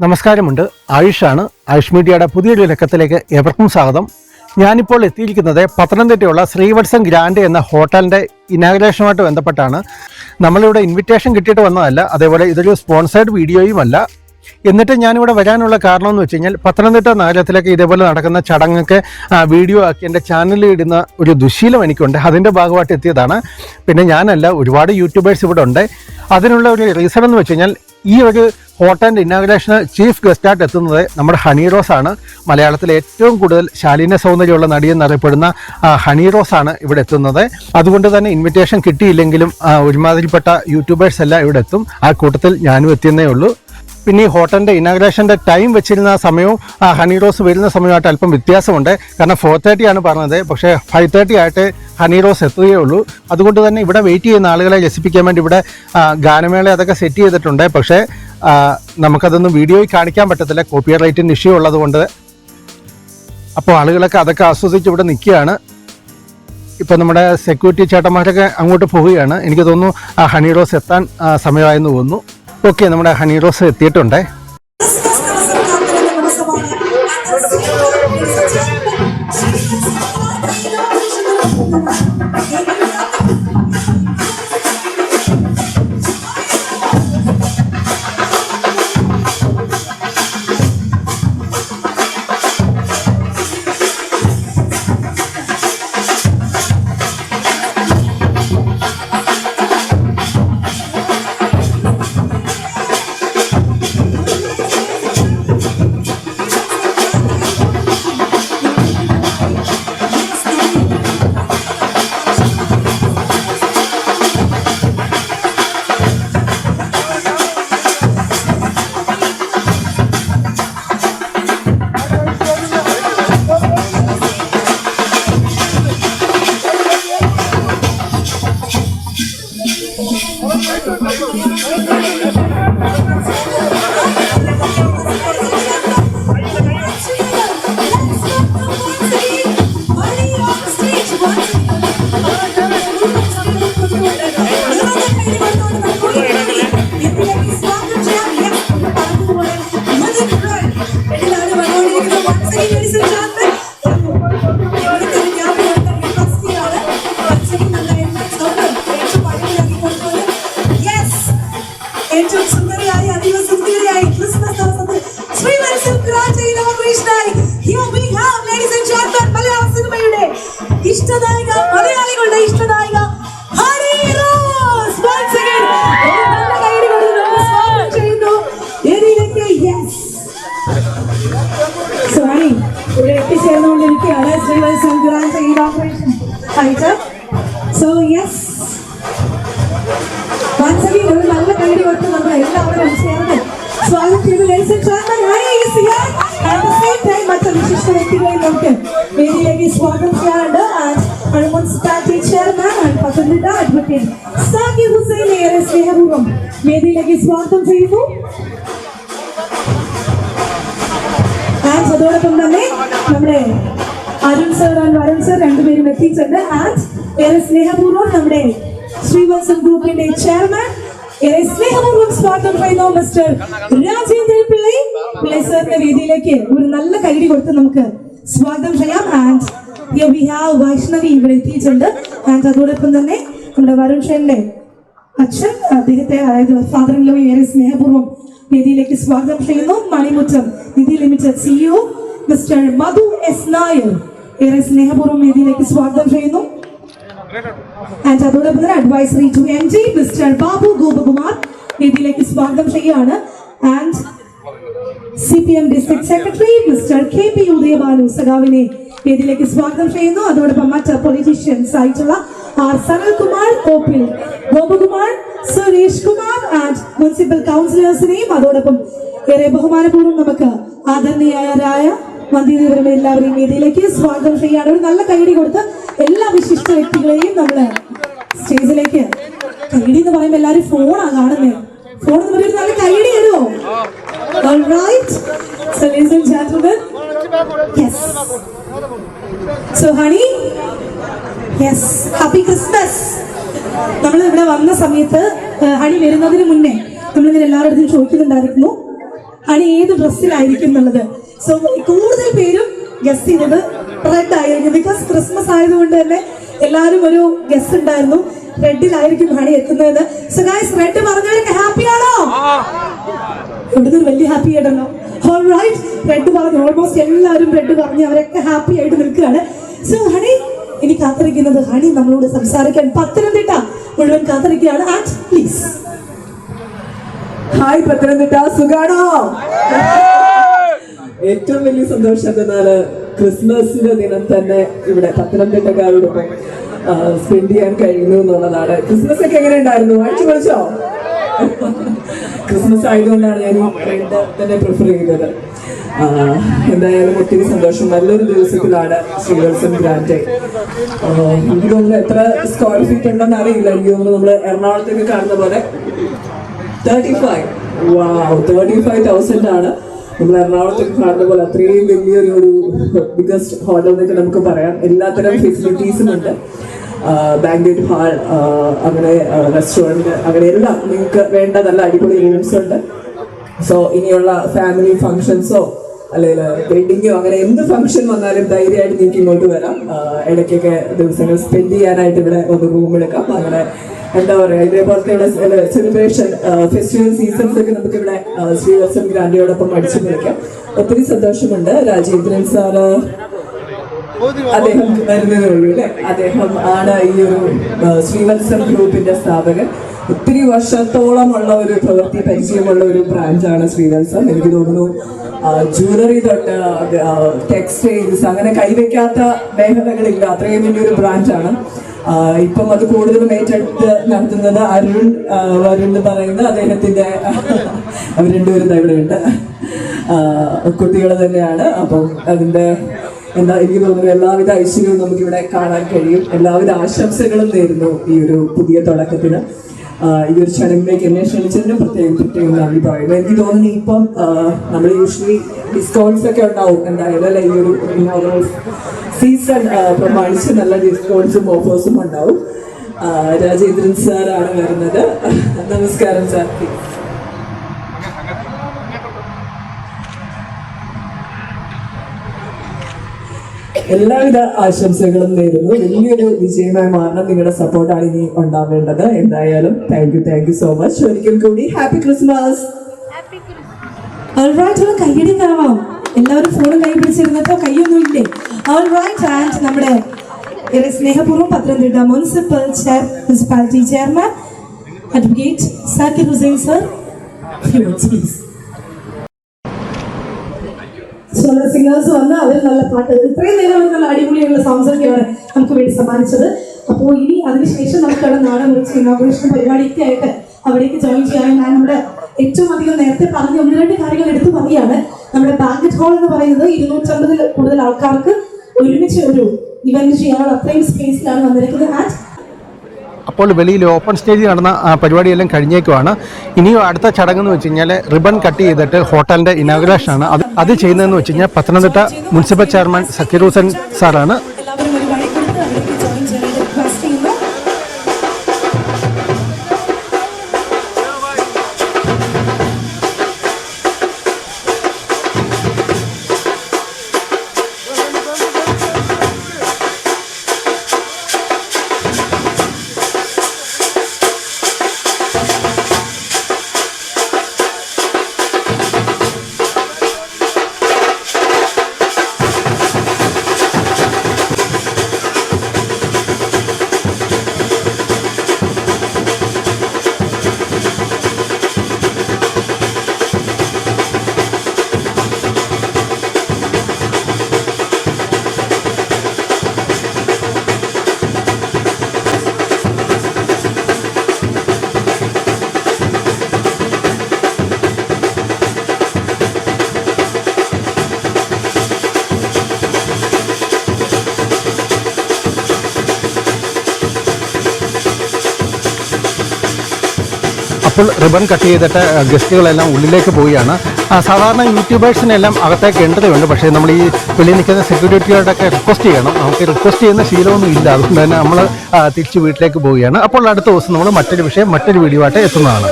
നമസ്കാരമുണ്ട്. ആയുഷാണ്. ആയുഷ് മീഡിയയുടെ പുതിയൊരു ലക്കത്തിലേക്ക് എവർക്കും സ്വാഗതം. ഞാനിപ്പോൾ എത്തിയിരിക്കുന്നത് പത്തനംതിട്ടയുള്ള ശ്രീവത്സം ഗ്രാൻഡ് എന്ന ഹോട്ടലിന്റെ ഇനാഗ്രേഷനുമായിട്ട് ബന്ധപ്പെട്ടാണ്. നമ്മളിവിടെ ഇൻവിറ്റേഷൻ കിട്ടിയിട്ട് വന്നതല്ല അതേപോലെ ഇതൊരു സ്പോൺസേഡ് വീഡിയോയുമല്ല എന്നിട്ട് ഞാനിവിടെ വരാനുള്ള കാരണം എന്ന് വെച്ച് കഴിഞ്ഞാൽ പത്തനംതിട്ട നഗരത്തിലൊക്കെ ഇതേപോലെ നടക്കുന്ന ചടങ്ങൊക്കെ വീഡിയോ ആക്കി എന്റെ ചാനലിൽ ഇടുന്ന ഒരു ദുശീലം എനിക്കുണ്ട്. അതിന്റെ ഭാഗമായിട്ട് എത്തിയതാണ്. പിന്നെ ഞാനല്ല ഒരുപാട് യൂട്യൂബേഴ്സ് ഇവിടെ ഉണ്ട്. അതിനുള്ള ഒരു റീസൺ എന്ന് വെച്ച് കഴിഞ്ഞാൽ ഈ ഒരു ഹോട്ടലിന്റെ ഇനാഗ്രേഷന് ചീഫ് ഗസ്റ്റായിട്ട് എത്തുന്നത് നമ്മുടെ ഹണി റോസ് ആണ്. മലയാളത്തിലെ ഏറ്റവും കൂടുതൽ ശാലീന സൗന്ദര്യമുള്ള നടി എന്നറിയപ്പെടുന്ന ഹണി റോസ് ആണ് ഇവിടെ എത്തുന്നത്. അതുകൊണ്ട് തന്നെ ഇൻവിറ്റേഷൻ കിട്ടിയില്ലെങ്കിലും ഒരുമാതിരിപ്പെട്ട യൂട്യൂബേഴ്സ് എല്ലാം ഇവിടെ എത്തും. ആ കൂട്ടത്തിൽ ഞാനും എത്തിയെന്നേ ഉള്ളൂ. പിന്നെ ഈ ഹോട്ടലിന്റെ ഇനാഗ്രേഷന്റെ ടൈം വെച്ചിരുന്ന സമയവും ആ, ഹണി റോസ് വരുന്ന സമയമായിട്ട് അല്പം വ്യത്യാസമുണ്ട്. കാരണം ഫോർ തേർട്ടി ആണ് പറഞ്ഞത്. പക്ഷേ ഫൈവ് തേർട്ടി ആയിട്ട് ഹണി റോസ് എത്തുകയുള്ളൂ അതുകൊണ്ട് തന്നെ ഇവിടെ വെയിറ്റ് ചെയ്യുന്ന ആളുകളെ രസിപ്പിക്കാൻ വേണ്ടി ഇവിടെ ഗാനമേള അതൊക്കെ സെറ്റ് ചെയ്തിട്ടുണ്ട്. പക്ഷേ നമുക്കതൊന്നും വീഡിയോയിൽ കാണിക്കാൻ പറ്റത്തില്ല. കോപ്പി റൈറ്റിന്റെ ഇഷ്യൂ ഉള്ളതുകൊണ്ട്. അപ്പോൾ ആളുകളൊക്കെ അതൊക്കെ ആസ്വദിച്ച് ഇവിടെ നിൽക്കുകയാണ്. ഇപ്പോൾ നമ്മുടെ സെക്യൂരിറ്റി ചേട്ടന്മാരൊക്കെ അങ്ങോട്ട് പോവുകയാണ്. എനിക്ക് തോന്നുന്നു ആ ഹണി റോസ് എത്താൻ സമയമായെന്ന് തോന്നുന്നു. ഓക്കെ നമ്മുടെ ഹണി റോസ് എത്തിയിട്ടുണ്ട്. 我方有高地防御 ഇനോഗ്രേഷൻ ആയിട്ട് so yes. Once again, ഒരു നല്ല കൈയ്യടി കൊടുത്ത് നമ്മൾ എല്ലാവരും ചേർന്ന് സ്വാഗതം ചെയ്തു ladies and gentlemen, Hari is here. At the same time, മറ്റ് വിശിഷ്ട വ്യക്തികളെയും നമുക്ക് വേദിയിലേക്ക് സ്വാഗതം ചെയ്യാറുണ്ട് and our municipality chairman and Pathanamthitta advocate Zakir Hussain ഏറെ സ്നേഹപൂർവം വേദിയിലേക്ക് സ്വാഗതം ചെയ്യുന്നു. ആൻഡ് അതോടൊപ്പം തന്നെ നമ്മുടെ Arun sir and Varun sir രണ്ടുപേരും എത്തിയിട്ടുണ്ട്. ആൻഡ് ഏറെ സ്നേഹപൂർവം നമ്മുടെ ശ്രീവത്സൻ ഗ്രൂപ്പിന്റെ ചെയർമാൻ ഏറെ സ്നേഹപൂർവം സ്വാഗതം ചെയ്യുന്നു മിസ്റ്റർ രാജേന്ദ്രൻ പിള്ളൈ. പിള്ളൈ സാറിന്റെ വേദിയിലേക്ക് ഒരു നല്ല കൈ കൊടുത്ത് നമുക്ക് സ്വാഗതം ചെയ്യാം. ആൻഡ് വൈഷ്ണവി ഇവിടെ എത്തിയിട്ടുണ്ട്. ആൻഡ് അതോടൊപ്പം തന്നെ നമ്മുടെ വരുൺ ഷെന്റെ അച്ഛൻ അദ്ദേഹത്തെ അതായത് ഫാദർ ഇൻ ലോ ഏറെ സ്നേഹപൂർവം വേദിയിലേക്ക് സ്വാഗതം ചെയ്യുന്നു. Manimuttam Nidhi limited CEO mister Madhu S Nair. ഏറെ സ്നേഹപൂർവം വേദിയിലേക്ക് സ്വാഗതം ചെയ്യുന്നു. ആൻഡ് അതോടൊപ്പം തന്നെ advisory to M G mister Babu Gopakumar വേദിയിലേക്ക് സ്വാഗതം ചെയ്യുകയാണ്. And C P M district secretary mister K P Udayabalu സഖാവിനെ വേദിയിലേക്ക് സ്വാഗതം ചെയ്യുന്നു. അതോടൊപ്പം മറ്റ് പൊളിറ്റീഷ്യൻസ് ആയിട്ടുള്ള R Sanalkumar Koppil Gopakumar Suresh Kumar and municipal കൗൺസിലേഴ്സിനെയും അതോടൊപ്പം ഏറെ ബഹുമാനപൂർവം നമുക്ക് ആദരണീയരായ മന്ത്രിദേവരും എല്ലാവരെയും വേദിയിലേക്ക് സ്വാഗതം ചെയ്യാണ് ഒരു നല്ല കൈയടി കൊടുത്ത് എല്ലാ വിശിഷ്ട വ്യക്തികളെയും നമ്മൾ സ്റ്റേജിലേക്ക് കൈയടി എന്ന് പറയുമ്പോൾ എല്ലാവരും ഫോണാ കാണുന്നത് ഫോൺ എന്ന് പറയുമ്പോൾ നല്ല കൈയടി തരുമോ. നമ്മൾ ഇവിടെ വന്ന സമയത്ത് ഹണി വരുന്നതിന് മുന്നേ നമ്മളിങ്ങനെ എല്ലാവരുടെ ചോദിക്കുന്നുണ്ടായിരുന്നു. ഹണി ഏത് ഡ്രസ്സിലായിരിക്കും എന്നുള്ളത്. സോ കൂടുതൽ പേരും ഗസ് ചെയ്തത് റെഡ് ആയിരിക്കും. ബിക്കോസ് ക്രിസ്മസ് ആയതുകൊണ്ട് തന്നെ എല്ലാവരും ഒരു ഗസ് ഉണ്ടായിരുന്നു. റെഡിലായിരിക്കും ഹണി എത്തുന്നത്. സോ ഗൈസ് റെഡ് പറഞ്ഞവരൊക്കെ ഹാപ്പി ആണോ? ഇവിടുന്ന് വലിയ ഹാപ്പി ആയിട്ടല്ലോ. റൈറ്റ് റെഡ് പറഞ്ഞു. ഓൾമോസ്റ്റ് എല്ലാവരും റെഡ് പറഞ്ഞു. അവരൊക്കെ ഹാപ്പി ആയിട്ട് നിൽക്കുകയാണ്. സോ ഹണി ഇനി കാത്തിരിക്കുന്നത് ഹണി നമ്മളോട് സംസാരിക്കാൻ പത്തനംതിട്ട മുഴുവൻ കാത്തിരിക്കുകയാണ്. ആറ്റ് പ്ലീസ് ഹായ് പത്തനംതിട്ട സുഖാണോ? ഏറ്റവും വലിയ സന്തോഷം എന്തെന്നാൽ ക്രിസ്മസിന്റെ ദിനം തന്നെ ഇവിടെ പത്തനംതിട്ടക്കാരോടൊപ്പം സ്പെൻഡ് ചെയ്യാൻ കഴിയുന്നു എന്നുള്ളതാണ്. ക്രിസ്മസ് ഒക്കെ എങ്ങനെ ഉണ്ടായിരുന്നു? അടിച്ചു പൊളിച്ചോ ക്രിസ്മസ് ആയതുകൊണ്ടാണ് ഞാൻ തന്നെ പ്രിഫർ ചെയ്തത്. ആ, എന്തായാലും ഒത്തിരി സന്തോഷം. നല്ലൊരു ദിവസത്തിലാണ് ശ്രീവത്സം ഗ്രാൻഡ്. എനിക്ക് തോന്നുന്നു എത്ര സ്ക്വയർ ഫീറ്റ് ഉണ്ടെന്ന് അറിയില്ല. എനിക്ക് തോന്നുന്നു നമ്മൾ എറണാകുളത്തേക്ക് കാണുന്ന പോലെ thirty five wow thirty five thousand ആണ്. നമ്മൾ എറണാകുളത്തേക്ക് കാണുന്ന പോലെ അത്രയും വലിയൊരു ഒരു ബിഗസ്റ്റ് ഹോട്ടൽ എന്നൊക്കെ നമുക്ക് പറയാം. എല്ലാത്തരം ഫെസിലിറ്റീസും ഉണ്ട്. ബാങ്കറ്റ് ഹാൾ അങ്ങനെ റെസ്റ്റോറന്റ് അങ്ങനെ എല്ലാം നിങ്ങൾക്ക് വേണ്ട നല്ല അടിപൊളി റൂംസ് ഉണ്ട്. സോ ഇനിയുള്ള ഫാമിലി ഫങ്ഷൻസോ അല്ലെങ്കിൽ വെഡിങ്ങോ അങ്ങനെ എന്ത് ഫംഗ്ഷൻ വന്നാലും ധൈര്യമായിട്ട് നിങ്ങൾക്ക് ഇങ്ങോട്ട് വരാം. ഇടയ്ക്കൊക്കെ ദിവസങ്ങൾ സ്പെൻഡ് ചെയ്യാനായിട്ട് ഇവിടെ ഒന്ന് റൂം എടുക്കാം. അങ്ങനെ എന്താ പറയാ ഇതേപോലത്തെ സെലിബ്രേഷൻ ഫെസ്റ്റിവൽ സീസൺസ് ഒക്കെ നമുക്ക് ഇവിടെ ശ്രീവത്സൻ ഗ്രാൻഡിയോടൊപ്പം അടിച്ചു പൊളിക്കാം. ഒത്തിരി സന്തോഷമുണ്ട്. രാജേന്ദ്രൻ സാറ് അദ്ദേഹം വരുന്നതേ ഉള്ളൂ അല്ലെ? അദ്ദേഹം ആണ് ഈ ഒരു ശ്രീവത്സൻ ഗ്രൂപ്പിന്റെ സ്ഥാപകൻ. ഒത്തിരി വർഷത്തോളമുള്ള ഒരു പ്രവൃത്തി പരിചയമുള്ള ഒരു ബ്രാൻഡാണ് ശ്രീവത്സം. എനിക്ക് തോന്നുന്നു ജ്വല്ലറി തൊട്ട് ടെക്സ്റ്റൈൽസ് അങ്ങനെ കൈവയ്ക്കാത്ത മേഖലകളില്ല. അത്രയും വലിയൊരു ബ്രാഞ്ചാണ്. ആ, ഇപ്പം അത് കൂടുതലും ഏറ്റെടുത്ത് നടത്തുന്നത് അരുൺ വരുൺ പറയുന്ന അദ്ദേഹത്തിന്റെ അവർ രണ്ടുപേരും ഇവിടെ ഉണ്ട് കുട്ടികൾ തന്നെയാണ്. അപ്പം അതിന്റെ എന്താ എനിക്ക് തോന്നുന്നു എല്ലാവിധ ഐശ്വര്യവും നമുക്ക് ഇവിടെ കാണാൻ കഴിയും. എല്ലാവിധ ആശംസകളും നേരുന്നു ഈ ഒരു പുതിയ തുടക്കത്തിന്. ഈ ഒരു ചടങ്ങിലേക്ക് എന്നെ ക്ഷണിച്ചതിന് പ്രത്യേകം പ്രത്യേകം നന്ദി പറയുന്നു. എനിക്ക് തോന്നുന്നു ഇപ്പം നമ്മൾ യൂഷ്വലി ഡിസ്കൗണ്ട്സ് ഒക്കെ ഉണ്ടാവും എന്തായാലും അല്ലെ? ഈ ഒരു സീസൺ പ്രമാണിച്ച് നല്ല ഡിസ്കൗണ്ട്സും ഓഫേഴ്സും ഉണ്ടാവും. രാജേന്ദ്രൻ സാറാണ് വരുന്നത്. നമസ്കാരം സാർ എല്ലാവിധ ആശംസകളും നേരുന്നു. വലിയൊരു വിജയമായി മാറണം നിങ്ങളുടെ സപ്പോർട്ടാണ് ഇനി ഉണ്ടാവേണ്ടത്. എന്തായാലും thank you thank you so much ഒരിക്കൽ കൂടി ഹാപ്പി ക്രിസ്മസ് കയ്യടി കാണാം എല്ലാവരും ഫോണും കൈ പിടിച്ചിരുന്നപ്പോ കൈയൊന്നും ഇല്ലേ? ആൻഡ് നമ്മുടെ സ്നേഹപൂർവം Pathanamthitta municipal chair municipality chairman advocate Zakir Hussain sir please അവർ നല്ല പാട്ട്. ഇത്രയും നേരം അവർ നല്ല അടിപൊളിയുള്ള സോങ്സ് ഒക്കെയാണ് നമുക്ക് വേണ്ടി സമ്മാനിച്ചത്. അപ്പോൾ ഇനി അതിനുശേഷം നമുക്ക് അവിടെ നാടൻ വിളിച്ച് ഇനോഗ്രേഷൻ പരിപാടിയൊക്കെ ആയിട്ട് അവിടേക്ക് ജോയിൻ ചെയ്യാൻ ഞാൻ നമ്മുടെ ഏറ്റവും അധികം നേരത്തെ പറഞ്ഞ ഒന്ന് രണ്ട് കാര്യങ്ങൾ എടുത്തു പറയുകയാണ്. നമ്മുടെ ബാങ്കറ്റ് ഹോൾ എന്ന് പറയുന്നത് ഇരുന്നൂറ്റമ്പതിൽ കൂടുതൽ ആൾക്കാർക്ക് ഒരുമിച്ച് ഒരു ഇവന്റ് ചെയ്യാനുള്ള അത്രയും സ്പേസിലാണ് വന്നിരിക്കുന്നത്. ആൻഡ് അപ്പോൾ വെളിയിൽ ഓപ്പൺ സ്റ്റേജിൽ നടന്ന പരിപാടിയെല്ലാം കഴിഞ്ഞേക്കുവാണ്. ഇനിയും അടുത്ത ചടങ്ങെന്ന് വെച്ച് കഴിഞ്ഞാൽ റിബൺ കട്ട് ചെയ്തിട്ട് ഹോട്ടലിന്റെ ഇനാഗ്രേഷനാണ് അത് അത് ചെയ്യുന്നതെന്ന് വെച്ച് കഴിഞ്ഞാൽ പത്തനംതിട്ട മുനിസിപ്പൽ ചെയർമാൻ സക്കീർ ഹുസൈൻ സാറാണ് അപ്പോൾ റിബൺ കട്ട് ചെയ്തിട്ട് ഗസ്റ്റുകളെല്ലാം ഉള്ളിലേക്ക് പോവുകയാണ്. സാധാരണ യൂട്യൂബേഴ്സിനെല്ലാം അകത്തേക്ക് എൻട്രി ഉണ്ട്. പക്ഷേ നമ്മൾ ഈ വെളിയിൽ നിൽക്കുന്ന സെക്യൂരിറ്റിയോടൊക്കെ റിക്വസ്റ്റ് ചെയ്യണം. നമുക്ക് റിക്വസ്റ്റ് ചെയ്യുന്ന ശീലമൊന്നും ഇല്ല. അതുകൊണ്ട് തന്നെ നമ്മൾ തിരിച്ച് വീട്ടിലേക്ക് പോവുകയാണ്. അപ്പോൾ അടുത്ത ദിവസം നമ്മൾ മറ്റൊരു വിഷയം മറ്റൊരു വീഡിയോ ആയിട്ട് എത്തുന്നതാണ്.